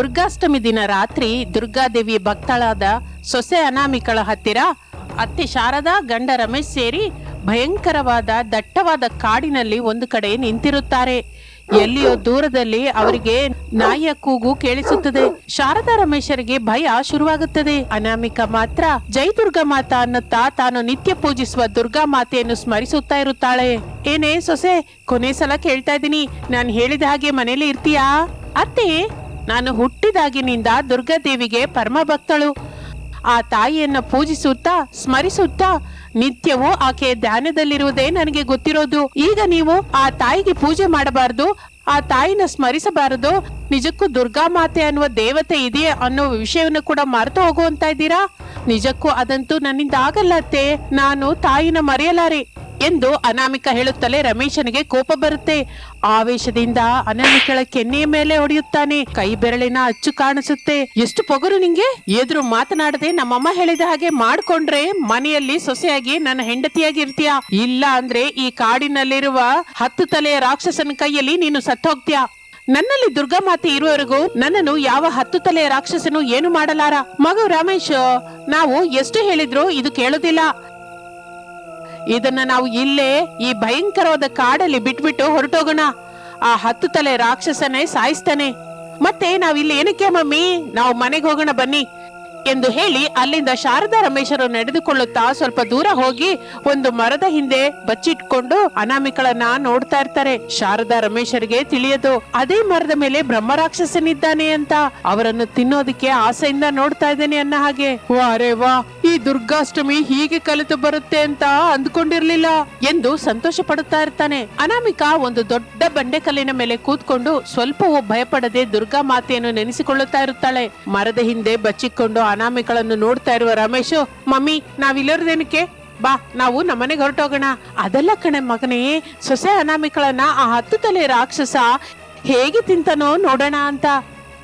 ದುರ್ಗಾಷ್ಟಮಿ ದಿನ ರಾತ್ರಿ ದುರ್ಗಾದೇವಿ ಭಕ್ತಳಾದ ಸೊಸೆ ಅನಾಮಿಕಳ ಹತ್ತಿರ ಅತ್ತೆ ಶಾರದಾ, ಗಂಡ ರಮೇಶ್ ಸೇರಿ ಭಯಂಕರವಾದ, ದಟ್ಟವಾದ ಕಾಡಿನಲ್ಲಿ ಒಂದು ಕಡೆ ನಿಂತಿರುತ್ತಾರೆ. ಎಲ್ಲಿಯೋ ದೂರದಲ್ಲಿ ಅವರಿಗೆ ನಾಯಿಯ ಕೂಗು ಕೇಳಿಸುತ್ತದೆ. ಶಾರದಾ ರಮೇಶರಿಗೆ ಭಯ ಶುರುವಾಗುತ್ತದೆ. ಅನಾಮಿಕ ಮಾತ್ರ ಜೈ ದುರ್ಗಾ ಮಾತಾ ಅನ್ನುತ್ತಾ ತಾನು ನಿತ್ಯ ಪೂಜಿಸುವ ದುರ್ಗಾ ಮಾತೆಯನ್ನು ಸ್ಮರಿಸುತ್ತಾ ಇರುತ್ತಾಳೆ. ಏನೇ ಸೊಸೆ, ಕೊನೆ ಸಲ ಕೇಳ್ತಾ ಇದ್ದೀನಿ. ನಾನು ಹೇಳಿದ ಹಾಗೆ ಮನೇಲಿ ಇರ್ತೀಯಾ? ಅತ್ತೆ ನಾನು ಹುಟ್ಟಿದಾಗಿನಿಂದ ದುರ್ಗಾದೇವಿಗೆ ಪರಮ ಭಕ್ತಳು ಆ ತಾಯಿಯನ್ನ ಪೂಜಿಸುತ್ತಾ, ಸ್ಮರಿಸುತ್ತಾ, ನಿತ್ಯವೂ ಆಕೆ ಧ್ಯಾನದಲ್ಲಿರುವುದೇ ನನಗೆ ಗೊತ್ತಿರೋದು. ಈಗ ನೀವು ಆ ತಾಯಿಗೆ ಪೂಜೆ ಮಾಡಬಾರದು, ಆ ತಾಯಿನ ಸ್ಮರಿಸಬಾರದು. ನಿಜಕ್ಕೂ ದುರ್ಗಾ ಮಾತೆ ಅನ್ನುವ ದೇವತೆ ಇದೆಯೇ ಅನ್ನೋ ವಿಷಯವನ್ನು ಕೂಡ ಮರೆತು ಹೋಗುವಂತ ಇದ್ದೀರಾ? ನಿಜಕ್ಕೂ ಅದಂತೂ ನನ್ನಿಂದ ಆಗಲ್ಲತ್ತೆ. ನಾನು ತಾಯಿನ ಮರೆಯಲಾರೆ. ಎಂದು ಅನಾಮಿಕ ಹೇಳುತ್ತಲೇ ರಮೇಶನಿಗೆ ಕೋಪ ಬರುತ್ತೆ. ಆವೇಶದಿಂದ ಅನಾಮಿಕಳ ಕೆನ್ನೆಯ ಮೇಲೆ ಹೊಡೆಯುತ್ತಾನೆ. ಕೈ ಬೆರಳಿನ ಅಚ್ಚು ಕಾಣಿಸುತ್ತೆ. ಎಷ್ಟು ಪೊಗರು ನಿಂಗೆ? ಎದುರು ಮಾತನಾಡದೆ ನಮ್ಮಮ್ಮ ಹೇಳಿದ ಹಾಗೆ ಮಾಡ್ಕೊಂಡ್ರೆ ಮನೆಯಲ್ಲಿ ಸೊಸೆಯಾಗಿ ನನ್ನ ಹೆಂಡತಿಯಾಗಿ ಇರ್ತೀಯ ಇಲ್ಲ ಅಂದ್ರೆ ಈ ಕಾಡಿನಲ್ಲಿರುವ ಹತ್ತು ತಲೆಯ ರಾಕ್ಷಸನ ಕೈಯಲ್ಲಿ ನೀನು ಸತ್ತೋಗ್ತೀಯ. ನನ್ನಲ್ಲಿ ದುರ್ಗಾ ಮಾತೆ ಇರುವವರೆಗೂ ನನ್ನನ್ನು ಯಾವ ಹತ್ತು ತಲೆಯ ರಾಕ್ಷಸನು ಏನು ಮಾಡಲಾರ? ಮಗು ರಮೇಶ್, ನಾವು ಎಷ್ಟು ಹೇಳಿದ್ರು ಇದು ಕೇಳೋದಿಲ್ಲ. ಇದನ್ನ ನಾವು ಇಲ್ಲೇ ಈ ಭಯಂಕರವಾದ ಕಾಡಲ್ಲಿ ಬಿಟ್ಬಿಟ್ಟು ಹೊರಟೋಗೋಣ. ಆ ಹತ್ತು ತಲೆ ರಾಕ್ಷಸನೇ ಸಾಯಿಸ್ತಾನೆ. ಮತ್ತೆ ನಾವ್ ಇಲ್ಲಿ ಏನಕ್ಕೆ ಮಮ್ಮಿ? ನಾವು ಮನೆಗೆ ಹೋಗೋಣ ಬನ್ನಿ. ಎಂದು ಹೇಳಿ ಅಲ್ಲಿಂದ ಶಾರದಾ ರಮೇಶರು ನಡೆದುಕೊಳ್ಳುತ್ತಾ ಸ್ವಲ್ಪ ದೂರ ಹೋಗಿ ಒಂದು ಮರದ ಹಿಂದೆ ಬಚ್ಚಿಟ್ಕೊಂಡು ಅನಾಮಿಕಳನ್ನ ನೋಡ್ತಾ ಇರ್ತಾರೆ. ಶಾರದಾ ರಮೇಶರಿಗೆ ತಿಳಿಯದು, ಅದೇ ಮರದ ಮೇಲೆ ಬ್ರಹ್ಮ ರಾಕ್ಷಸನಿದ್ದಾನೆ ಅಂತ. ಅವರನ್ನು ತಿನ್ನೋದಕ್ಕೆ ಆಸೆಯಿಂದ ನೋಡ್ತಾ ಇದ್ದೇನೆ ಅನ್ನ ಹಾಗೆ. ವಾರೇ ವಾ ಈ ದುರ್ಗಾಷ್ಟಮಿ ಹೀಗೆ ಕಲಿತು ಬರುತ್ತೆ ಅಂತ ಅಂದ್ಕೊಂಡಿರ್ಲಿಲ್ಲ ಎಂದು ಸಂತೋಷ ಪಡುತ್ತಾ ಇರ್ತಾನೆ. ಅನಾಮಿಕಾ ಒಂದು ದೊಡ್ಡ ಬಂಡೆಕಲ್ಲಿನ ಮೇಲೆ ಕೂತ್ಕೊಂಡು ಸ್ವಲ್ಪವೂ ಭಯಪಡದೆ ದುರ್ಗಾ ಮಾತೆಯನ್ನು ನೆನೆಸಿಕೊಳ್ಳುತ್ತಾ ಇರುತ್ತಾಳೆ. ಮರದ ಹಿಂದೆ ಬಚ್ಚಿಕೊಂಡು ಅನಾಮಿಕಳನ್ನು ನೋಡ್ತಾ ಇರುವ ರಮೇಶು, ಮಮ್ಮಿ, ನಾವಿಲ್ಲರದೇನಕ್ಕೆ? ಬಾ, ನಾವು ನಮ್ಮನೆಗೆ ಹೊರಟೋಗೋಣ. ಅದೆಲ್ಲ ಕಣೆ ಮಗನೇ, ಸೊಸೆ ಅನಾಮಿಕಳನ್ನ ಆ ಹತ್ತು ತಲೆ ರಾಕ್ಷಸ ಹೇಗೆ ತಿಂತಾನೋ ನೋಡೋಣ ಅಂತ.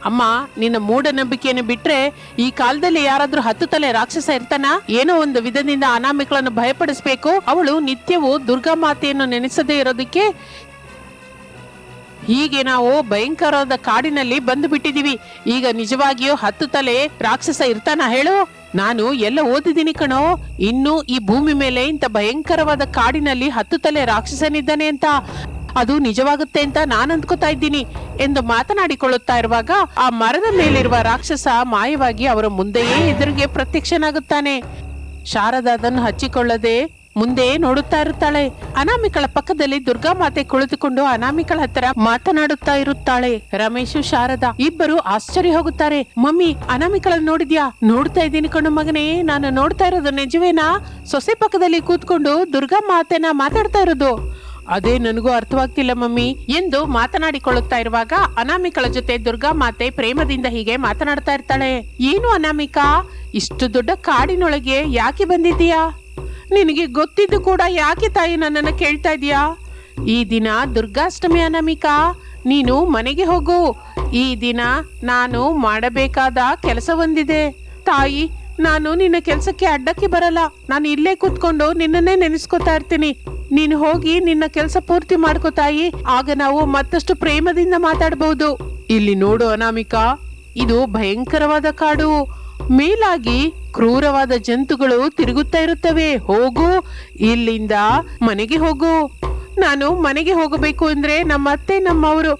ಅಮ್ಮ, ನಿನ್ನ ಮೂಢನಂಬಿಕೆಯನ್ನು ಬಿಟ್ರೆ ಈ ಕಾಲದಲ್ಲಿ ಯಾರಾದ್ರೂ ಹತ್ತು ತಲೆ ರಾಕ್ಷಸ ಇರ್ತಾನ? ಏನೋ ಒಂದು ವಿಧದಿಂದ ಅನಾಮಿಕಳನ್ನು ಭಯಪಡಿಸ್ಬೇಕು. ಅವಳು ನಿತ್ಯವೂ ದುರ್ಗಾ ಮಾತೆಯನ್ನು ನೆನೆಸದೇ ಇರೋದಕ್ಕೆ ಹೀಗೆ ನಾವು ಭಯಂಕರವಾದ ಕಾಡಿನಲ್ಲಿ ಬಂದು ಬಿಟ್ಟಿದೀವಿ ಈಗ ನಿಜವಾಗಿಯೂ ಹತ್ತು ತಲೆ ರಾಕ್ಷಸ ಇರ್ತಾನ ಹೇಳು? ನಾನು ಎಲ್ಲ ಓದಿದ್ದೀನಿ ಕಣೋ. ಇನ್ನು ಈ ಭೂಮಿ ಮೇಲೆ ಇಂಥ ಭಯಂಕರವಾದ ಕಾಡಿನಲ್ಲಿ ಹತ್ತು ತಲೆ ರಾಕ್ಷಸನಿದ್ದಾನೆ ಅಂತ. ಅದು ನಿಜವಾಗುತ್ತೆ ಅಂತ ನಾನು ಅಂದ್ಕೋತಾ ಇದ್ದೀನಿ ಎಂದು ಮಾತನಾಡಿಕೊಳ್ಳುತ್ತಾ ಇರುವಾಗ ಆ ಮರದ ಮೇಲಿರುವ ರಾಕ್ಷಸ ಮಾಯವಾಗಿ ಅವರ ಮುಂದೆಯೇ ಎದುರಿಗೆ ಪ್ರತ್ಯಕ್ಷನಾಗುತ್ತಾನೆ. ಶಾರದಾ ಅದನ್ನು ಹಚ್ಚಿಕೊಳ್ಳದೆ ಮುಂದೆ ನೋಡುತ್ತಾ ಇರುತ್ತಾಳೆ. ಅನಾಮಿಕಳ ಪಕ್ಕದಲ್ಲಿ ದುರ್ಗಾ ಮಾತೆ ಕುಳಿತುಕೊಂಡು ಅನಾಮಿಕಳ ಹತ್ತಿರ ಮಾತನಾಡುತ್ತಾ ಇರುತ್ತಾಳೆ. ರಮೇಶು, ಶಾರದಾ ಇಬ್ಬರು ಆಶ್ಚರ್ಯ ಹೋಗುತ್ತಾರೆ. ಮಮ್ಮಿ ಅನಾಮಿಕಳ ನೋಡಿದ್ಯಾ? ನೋಡ್ತಾ ಇದ್ದೀನಿ ಕಣ್ಣು ಮಗನೇ. ನಾನು ನೋಡ್ತಾ ಇರೋದು ನಿಜವೇನಾ? ಸೊಸೆ ಪಕ್ಕದಲ್ಲಿ ಕೂತ್ಕೊಂಡು ದುರ್ಗಾ ಮಾತೆನ ಮಾತಾಡ್ತಾ ಇರೋದು. ಅದೇ ನನಗೂ ಅರ್ಥವಾಗ್ತಿಲ್ಲ ಮಮ್ಮಿ. ಎಂದು ಮಾತನಾಡಿಕೊಳ್ಳುತ್ತಾ ಇರುವಾಗ ಅನಾಮಿಕಳ ಜೊತೆ ದುರ್ಗಾ ಮಾತೆ ಪ್ರೇಮದಿಂದ ಹೀಗೆ ಮಾತನಾಡ್ತಾ ಇರ್ತಾಳೆ. ಏನು ಅನಾಮಿಕಾ? ಇಷ್ಟು ದೊಡ್ಡ ಕಾಡಿನೊಳಗೆ ಯಾಕೆ ಬಂದಿದ್ದೀಯಾ? ನಿನಗೆ ಗೊತ್ತಿದ್ದು ಕೂಡ ಯಾಕೆ ತಾಯಿ ನನ್ನನ್ನು ಕೇಳ್ತಾ ಇದೀಯಾ? ಈ ದಿನ ದುರ್ಗಾಷ್ಟಮಿ ಅನಾಮಿಕಾ, ನೀನು ಮನೆಗೆ ಹೋಗು. ಈ ದಿನ ನಾನು ಮಾಡಬೇಕಾದ ಕೆಲಸ ಒಂದಿದೆ. ತಾಯಿ, ನಾನು ನಿನ್ನ ಕೆಲಸಕ್ಕೆ ಅಡ್ಡಕ್ಕೆ ಬರಲ್ಲ. ನಾನು ಇಲ್ಲೇ ಕೂತ್ಕೊಂಡು ನಿನ್ನನ್ನೇ ನೆನೆಸ್ಕೊತಾ ಇರ್ತೀನಿ. ನೀನು ಹೋಗಿ ನಿನ್ನ ಕೆಲಸ ಪೂರ್ತಿ ಮಾಡ್ಕೋ ತಾಯಿ. ಆಗ ನಾವು ಮತ್ತಷ್ಟು ಪ್ರೇಮದಿಂದ ಮಾತಾಡಬಹುದು ಇಲ್ಲಿ ನೋಡು ಅನಾಮಿಕಾ, ಇದು ಭಯಂಕರವಾದ ಕಾಡು. ಮೇಲಾಗಿ ಕ್ರೂರವಾದ ಜಂತುಗಳು ತಿರುಗುತ್ತಾ ಇರುತ್ತವೆ. ಹೋಗು, ಇಲ್ಲಿಂದ ಮನೆಗೆ ಹೋಗು. ನಾನು ಮನೆಗೆ ಹೋಗಬೇಕು ಅಂದ್ರೆ ನಮ್ಮ ಅತ್ತೆ, ನಮ್ಮವರು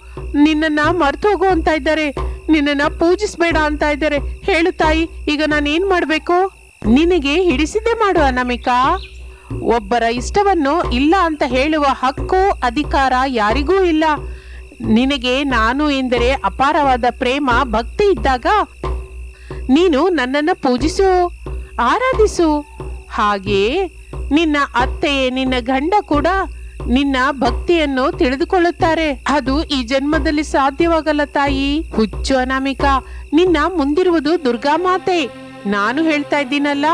ನಿನ್ನನ್ನ ಮರ್ತು ಹೋಗು ಅಂತ ಇದ್ದಾರೆ. ನಿನ್ನನ್ನ ಪೂಜಿಸ್ಬೇಡ ಅಂತ ಇದ್ದಾರೆ. ಹೇಳು ತಾಯಿ, ಈಗ ನಾನು ಏನ್ ಮಾಡ್ಬೇಕು? ನಿನಗೆ ಹಿಡಿಸಿದ್ದೆ ಮಾಡು ಅನಾಮಿಕಾ. ಒಬ್ಬರ ಇಷ್ಟವನ್ನು ಇಲ್ಲ ಅಂತ ಹೇಳುವ ಹಕ್ಕು, ಅಧಿಕಾರ ಯಾರಿಗೂ ಇಲ್ಲ. ನಿನಗೆ ನಾನು ಎಂದರೆ ಅಪಾರವಾದ ಪ್ರೇಮ, ಭಕ್ತಿ ಇದ್ದಾಗ ನೀನು ನನ್ನನ್ನು ಪೂಜಿಸು, ಆರಾಧಿಸು. ಹಾಗೆಯೇ ನಿನ್ನ ಅತ್ತೆ ನಿನ್ನ ಗಂಡ ಕೂಡ ನಿನ್ನ ಭಕ್ತಿಯನ್ನು ತಿಳಿದುಕೊಳ್ಳುತ್ತಾರೆ. ಅದು ಈ ಜನ್ಮದಲ್ಲಿ ಸಾಧ್ಯವಾಗಲ್ಲ ತಾಯಿ. ಹುಚ್ಚು ಅನಾಮಿಕ, ನಿನ್ನ ಮುಂದಿರುವುದು ದುರ್ಗಾ ಮಾತೆ. ನಾನು ಹೇಳ್ತಾ ಇದ್ದೀನಲ್ಲ,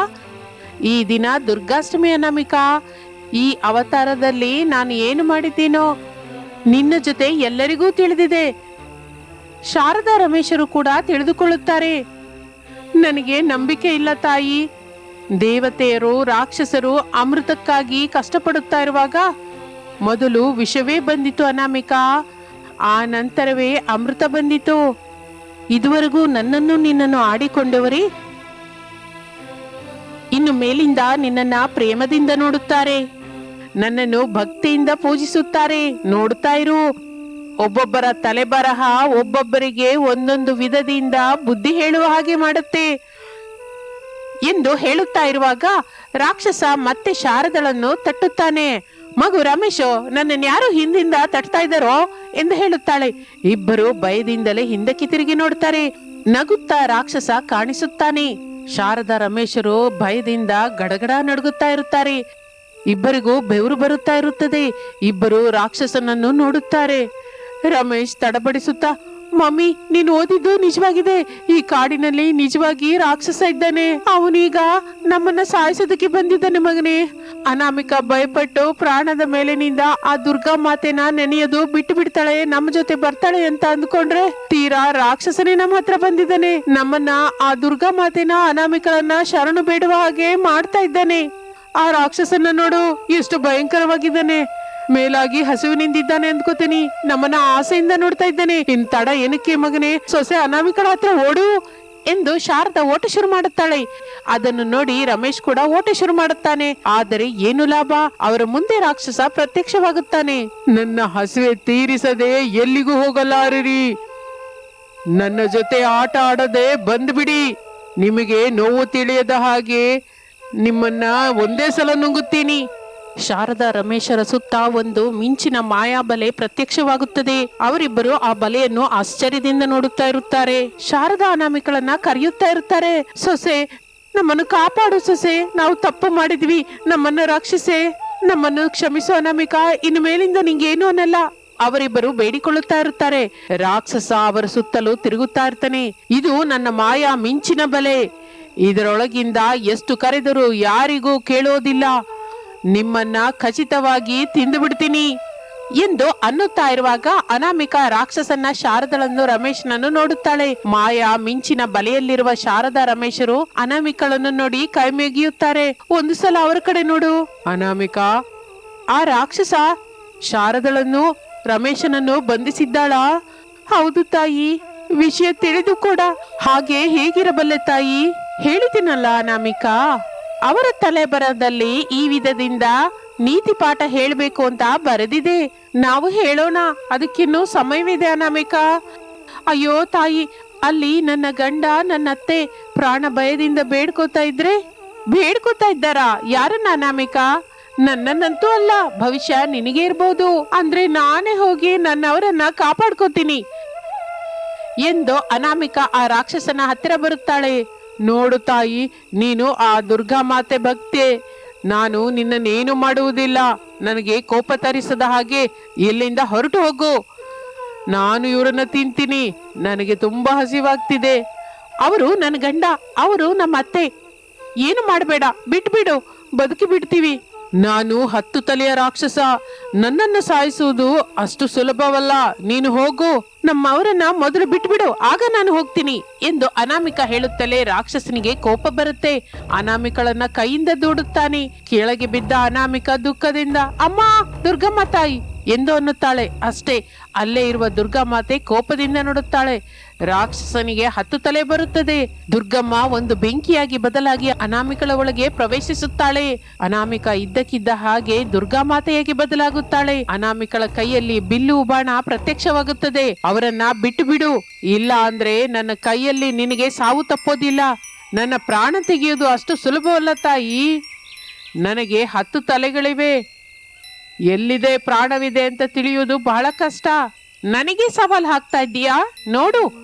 ಈ ದಿನ ದುರ್ಗಾಷ್ಟಮಿ ಅನಾಮಿಕ, ಈ ಅವತಾರದಲ್ಲಿ ನಾನು ಏನು ಮಾಡಿದ್ದೀನೋ ನಿನ್ನ ಜೊತೆ ಎಲ್ಲರಿಗೂ ತಿಳಿದಿದೆ. ಶಾರದಾ ರಮೇಶರು ಕೂಡ ತಿಳಿದುಕೊಳ್ಳುತ್ತಾರೆ. ನನಗೆ ನಂಬಿಕೆ ಇಲ್ಲ, ತಾಯಿ. ದೇವತೆಯರು, ರಾಕ್ಷಸರು ಅಮೃತಕ್ಕಾಗಿ ಕಷ್ಟಪಡುತ್ತಾ ಇರುವಾಗ ಮೊದಲು ವಿಷವೇ ಬಂದಿತು, ಅನಾಮಿಕಾ. ಆ ನಂತರವೇ ಅಮೃತ ಬಂದಿತು. ಇದುವರೆಗೂ ನನ್ನನ್ನು ನಿನ್ನನ್ನು ಆಡಿಕೊಂಡವರೇ? ಇನ್ನು ಮೇಲಿಂದ ನಿನ್ನನ್ನ ಪ್ರೇಮದಿಂದ ನೋಡುತ್ತಾರೆ. ನನ್ನನ್ನು ಭಕ್ತಿಯಿಂದ ಪೂಜಿಸುತ್ತಾರೆ. ನೋಡುತ್ತಾ ಇರು. ಒಬ್ಬೊಬ್ಬರ ತಲೆಬರಹ ಒಬ್ಬೊಬ್ಬರಿಗೆ ಒಂದೊಂದು ವಿಧದಿಂದ ಬುದ್ಧಿ ಹೇಳುವ ಹಾಗೆ ಮಾಡುತ್ತೆ ಎಂದು ಹೇಳುತ್ತಾ ಇರುವಾಗ ರಾಕ್ಷಸ ಮತ್ತೆ ಶಾರದಳನ್ನು ತಟ್ಟುತ್ತಾನೆ. ಮಗು ರಮೇಶ್, ನನ್ನನ್ನು ಯಾರು ಹಿಂದಿಂದ ತಟ್ತಾ ಇದ್ದಾರೋ ಎಂದು ಹೇಳುತ್ತಾಳೆ. ಇಬ್ಬರು ಭಯದಿಂದಲೇ ಹಿಂದಕ್ಕೆ ತಿರುಗಿ ನೋಡ್ತಾರೆ ನಗುತ್ತಾ ರಾಕ್ಷಸ ಕಾಣಿಸುತ್ತಾನೆ. ಶಾರದಾ ರಮೇಶರು ಭಯದಿಂದ ಗಡಗಡ ನಡುಗುತ್ತಾ ಇರುತ್ತಾರೆ. ಇಬ್ಬರಿಗೂ ಬೆವರು ಬರುತ್ತಾ ಇರುತ್ತದೆ. ಇಬ್ಬರು ರಾಕ್ಷಸನನ್ನು ನೋಡುತ್ತಾರೆ. ರಮೇಶ್ ತಡಬಡಿಸುತ್ತಾ ಮಮ್ಮಿ, ನೀನು ಓದಿದ್ದು ನಿಜವಾಗಿದೆ. ಈ ಕಾಡಿನಲ್ಲಿ ನಿಜವಾಗಿ ರಾಕ್ಷಸ ಇದ್ದಾನೆ. ಅವನೀಗ ನಮ್ಮನ್ನ ಸಾಯಿಸೋದಕ್ಕೆ ಬಂದಿದ್ದಾನೆ ಮಗನೇ. ಅನಾಮಿಕ ಭಯಪಟ್ಟು ಪ್ರಾಣದ ಮೇಲಿನಿಂದ ಆ ದುರ್ಗಾ ಮಾತೆನ ನೆನೆಯೋದು ಬಿಟ್ಟು ಬಿಡ್ತಾಳೆ ನಮ್ಮ ಜೊತೆ ಬರ್ತಾಳೆ ಅಂತ ಅಂದ್ಕೊಂಡ್ರೆ ತೀರಾ ರಾಕ್ಷಸನೇ ನಮ್ಮ ಹತ್ರ ಬಂದಿದ್ದಾನೆ. ನಮ್ಮನ್ನ ಆ ದುರ್ಗಾ ಮಾತೆನ ಅನಾಮಿಕಳನ್ನ ಶರಣು ಬೇಡುವ ಹಾಗೆ ಮಾಡ್ತಾ ಇದ್ದಾನೆ. ಆ ರಾಕ್ಷಸನ ನೋಡು, ಎಷ್ಟು ಭಯಂಕರವಾಗಿದ್ದಾನೆ. ಮೇಲಾಗಿ ಹಸಿವಿನಿಂದಿದ್ದಾನೆ ಅಂದ್ಕೋತೀನಿ. ನಮ್ಮನ್ನ ಆಸೆಯಿಂದ ನೋಡ್ತಾ ಇದ್ದಾನೆ. ಇನ್ ತಡ ಏನಕ್ಕೆ ಮಗನೇ? ಸೊಸೆ ಅನಾಮಿಕಳ ಹತ್ರ ಓಡು ಎಂದು ಶಾರದಾ ಓಟ ಶುರು ಮಾಡುತ್ತಾಳೆ. ಅದನ್ನು ನೋಡಿ ರಮೇಶ್ ಕೂಡ ಓಟ ಶುರು ಮಾಡುತ್ತಾನೆ. ಆದರೆ ಏನು ಲಾಭ? ಅವರ ಮುಂದೆ ರಾಕ್ಷಸ ಪ್ರತ್ಯಕ್ಷವಾಗುತ್ತಾನೆ. ನನ್ನ ಹಸಿವೆ ತೀರಿಸದೆ ಎಲ್ಲಿಗೂ ಹೋಗಲಾರಿರಿ. ನನ್ನ ಜೊತೆ ಆಟ ಆಡದೆ ಬಂದ್ಬಿಡಿ. ನಿಮಗೆ ನೋವು ತಿಳಿಯದ ಹಾಗೆ ನಿಮ್ಮನ್ನ ಒಂದೇ ಸಲ ನುಂಗುತ್ತೀನಿ. ಶಾರದಾ ರಮೇಶರ ಸುತ್ತ ಒಂದು ಮಿಂಚಿನ ಮಾಯಾ ಬಲೆ ಪ್ರತ್ಯಕ್ಷವಾಗುತ್ತದೆ. ಅವರಿಬ್ಬರು ಆ ಬಲೆಯನ್ನು ಆಶ್ಚರ್ಯದಿಂದ ನೋಡುತ್ತಾ ಇರುತ್ತಾರೆ. ಶಾರದಾ ಅನಾಮಿಕಳನ್ನ ಕರೆಯುತ್ತಾ ಇರುತ್ತಾರೆ. ಸೊಸೆ, ನಮ್ಮನ್ನು ಕಾಪಾಡು ಸೊಸೆ. ನಾವು ತಪ್ಪು ಮಾಡಿದ್ವಿ. ನಮ್ಮನ್ನು ರಕ್ಷಿಸೆ. ನಮ್ಮನ್ನು ಕ್ಷಮಿಸೋ ಅನಾಮಿಕ. ಇನ್ನು ಮೇಲಿಂದ ನಿಂಗೇನು ಅನ್ನಲ್ಲ. ಅವರಿಬ್ಬರು ಬೇಡಿಕೊಳ್ಳುತ್ತಾ ಇರುತ್ತಾರೆ. ರಾಕ್ಷಸ ಅವರ ಸುತ್ತಲೂ ತಿರುಗುತ್ತಾ ಇರ್ತಾನೆ. ಇದು ನನ್ನ ಮಾಯಾ ಮಿಂಚಿನ ಬಲೆ. ಇದರೊಳಗಿಂದ ಎಷ್ಟು ಕರೆದರೂ ಯಾರಿಗೂ ಕೇಳೋದಿಲ್ಲ. ನಿಮ್ಮನ್ನ ಖಚಿತವಾಗಿ ತಿಂದು ಬಿಡ್ತೀನಿ ಎಂದು ಅನ್ನುತ್ತಾ ಇರುವಾಗ ಅನಾಮಿಕ ರಾಕ್ಷಸನ್ನ ಶಾರದಳನ್ನು ರಮೇಶನನ್ನು ನೋಡುತ್ತಾಳೆ. ಮಾಯಾ ಮಿಂಚಿನ ಬಲೆಯಲ್ಲಿರುವ ಶಾರದಾ ರಮೇಶರು ಅನಾಮಿಕಳನ್ನು ನೋಡಿ ಕೈಮೆಗಿಯುತ್ತಾರೆ. ಒಂದು ಸಲ ಅವರ ಕಡೆ ನೋಡು. ಅನಾಮಿಕಾ, ಆ ರಾಕ್ಷಸ ಶಾರದಳನ್ನು ರಮೇಶನನ್ನು ಬಂಧಿಸಿದ್ದಾಳಾ? ಹೌದು ತಾಯಿ, ವಿಷಯ ತಿಳಿದು ಕೂಡ. ಹಾಗೆ ಹೇಗಿರಬಲ್ಲೆ ತಾಯಿ? ಹೇಳಿದಿನಲ್ಲ ಅನಾಮಿಕಾ? ಅವರ ತಲೆಬರದಲ್ಲಿ ಈ ವಿಧದಿಂದ ನೀತಿ ಪಾಠ ಹೇಳಬೇಕು ಅಂತ ಬರೆದಿದೆ. ನಾವು ಹೇಳೋಣ, ಅದಕ್ಕಿನ್ನೂ ಸಮಯವಿದೆ ಅನಾಮಿಕ. ಅಯ್ಯೋ ತಾಯಿ, ಅಲ್ಲಿ ನನ್ನ ಗಂಡ, ನನ್ನ ಅತ್ತೆ ಪ್ರಾಣ ಭಯದಿಂದ ಬೇಡ್ಕೋತಾ ಇದ್ರೆ? ಬೇಡ್ಕೋತಾ ಇದ್ದಾರಾ? ಯಾರನ್ನ ಅನಾಮಿಕ? ನನ್ನನ್ನಂತೂ ಅಲ್ಲ, ಭವಿಷ್ಯ ನಿನಗೆ ಇರ್ಬೋದು. ಅಂದ್ರೆ ನಾನೇ ಹೋಗಿ ನನ್ನವರನ್ನ ಕಾಪಾಡ್ಕೋತೀನಿ. ಎಂದು ಅನಾಮಿಕ ಆ ರಾಕ್ಷಸನ ಹತ್ತಿರ ಬರುತ್ತಾಳೆ. ನೋಡು ತಾಯಿ, ನೀನು ಆ ದುರ್ಗಾ ಮಾತೆ ಭಕ್ತೆ. ನಾನು ನಿನ್ನನ್ನೇನು ಮಾಡುವುದಿಲ್ಲ. ನನಗೆ ಕೋಪ ತರಿಸದ ಹಾಗೆ ಇಲ್ಲಿಂದ ಹೊರಟು ಹೋಗು. ನಾನು ಇವರನ್ನ ತಿಂತೀನಿ. ನನಗೆ ತುಂಬಾ ಹಸಿವಾಗ್ತಿದೆ. ಅವರು ನನ್ನ ಗಂಡ, ಅವರು ನಮ್ಮ ಅತ್ತೆ. ಏನು ಮಾಡಬೇಡ, ಬಿಟ್ಬಿಡು. ಬದುಕಿ ಬಿಡ್ತೀವಿ. ನಾನು ಹತ್ತು ತಲೆಯ ರಾಕ್ಷಸ. ನನ್ನನ್ನು ಸಾಯಿಸುವುದು ಅಷ್ಟು ಸುಲಭವಲ್ಲ. ನೀನು ಹೋಗು. ನಮ್ಮವರನ್ನ ಮೊದಲು ಬಿಟ್ಬಿಡು. ಆಗ ನಾನು ಹೋಗ್ತೀನಿ ಎಂದು ಅನಾಮಿಕ ಹೇಳುತ್ತಲೇ ರಾಕ್ಷಸನಿಗೆ ಕೋಪ ಬರುತ್ತೆ. ಅನಾಮಿಕಳನ್ನ ಕೈಯಿಂದ ದೂಡುತ್ತಾನೆ. ಕೆಳಗೆ ಬಿದ್ದ ಅನಾಮಿಕ ದುಃಖದಿಂದ, ಅಮ್ಮ, ದುರ್ಗಮ್ಮ ತಾಯಿ ಎಂದು ಅನ್ನುತ್ತಾಳೆ. ಅಷ್ಟೇ, ಅಲ್ಲೇ ಇರುವ ದುರ್ಗಾಮಾತೆ ಕೋಪದಿಂದ ನೋಡುತ್ತಾಳೆ. ರಾಕ್ಷಸನಿಗೆ ಹತ್ತು ತಲೆ ಬರುತ್ತದೆ. ದುರ್ಗಮ್ಮ ಒಂದು ಬೆಂಕಿಯಾಗಿ ಬದಲಾಗಿ ಅನಾಮಿಕಳ ಒಳಗೆ ಪ್ರವೇಶಿಸುತ್ತಾಳೆ. ಅನಾಮಿಕ ಇದ್ದಕ್ಕಿದ್ದ ಹಾಗೆ ದುರ್ಗಾಮಾತೆಯಾಗಿ ಬದಲಾಗುತ್ತಾಳೆ. ಅನಾಮಿಕಳ ಕೈಯಲ್ಲಿ ಬಿಲ್ಲು ಬಾಣ ಪ್ರತ್ಯಕ್ಷವಾಗುತ್ತದೆ. ಅವರನ್ನ ಬಿಟ್ಟು ಬಿಡು ಇಲ್ಲ ಅಂದ್ರೆ ನನ್ನ ಕೈಯಲ್ಲಿ ನಿನಗೆ ಸಾವು ತಪ್ಪೋದಿಲ್ಲ. ನನ್ನ ಪ್ರಾಣ ತೆಗೆಯುವುದು ಅಷ್ಟು ಸುಲಭವಲ್ಲ ತಾಯಿ. ನನಗೆ ಹತ್ತು ತಲೆಗಳಿವೆ. ಎಲ್ಲಿದೆ ಪ್ರಾಣವಿದೆ ಅಂತ ತಿಳಿಯುವುದು ಬಹಳ ಕಷ್ಟ. ನನಗೆ ಸವಾಲು ಹಾಕ್ತಾ ಇದ್ದೀಯಾ? ನೋಡು.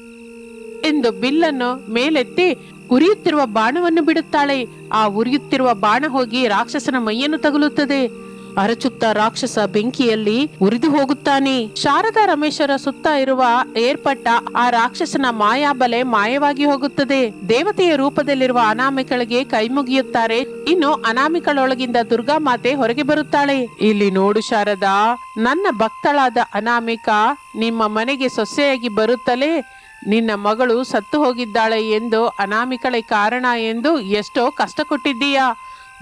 ಎಂದು ಬಿಲ್ಲನ್ನು ಮೇಲೆತ್ತಿ ಉರಿಯುತ್ತಿರುವ ಬಾಣವನ್ನು ಬಿಡುತ್ತಾಳೆ. ಆ ಉರಿಯುತ್ತಿರುವ ಬಾಣ ಹೋಗಿ ರಾಕ್ಷಸನ ಮೈಯನ್ನು ತಗುಲುತ್ತದೆ. ಅರಚುತ್ತ ರಾಕ್ಷಸ ಬೆಂಕಿಯಲ್ಲಿ ಉರಿದು ಹೋಗುತ್ತಾನೆ. ಶಾರದಾ ರಮೇಶರ ಸುತ್ತ ಇರುವ ಏರ್ಪಟ್ಟ ಆ ರಾಕ್ಷಸನ ಮಾಯಾಬಲೆ ಮಾಯವಾಗಿ ಹೋಗುತ್ತದೆ. ದೇವತೆಯ ರೂಪದಲ್ಲಿರುವ ಅನಾಮಿಕಳಿಗೆ ಕೈ ಮುಗಿಯುತ್ತಾರೆ ಇನ್ನು ಅನಾಮಿಕಳೊಳಗಿಂದ ದುರ್ಗಾ ಮಾತೆ ಹೊರಗೆ ಬರುತ್ತಾಳೆ. ಇಲ್ಲಿ ನೋಡು ಶಾರದಾ, ನನ್ನ ಭಕ್ತಳಾದ ಅನಾಮಿಕ ನಿಮ್ಮ ಮನೆಗೆ ಸೊಸೆಯಾಗಿ ಬರುತ್ತಲೇ ನಿನ್ನ ಮಗಳು ಸತ್ತು ಹೋಗಿದ್ದಾಳೆ ಎಂದು ಅನಾಮಿಕಳೆ ಕಾರಣ ಎಂದು ಎಷ್ಟೋ ಕಷ್ಟ ಕೊಟ್ಟಿದ್ದೀಯಾ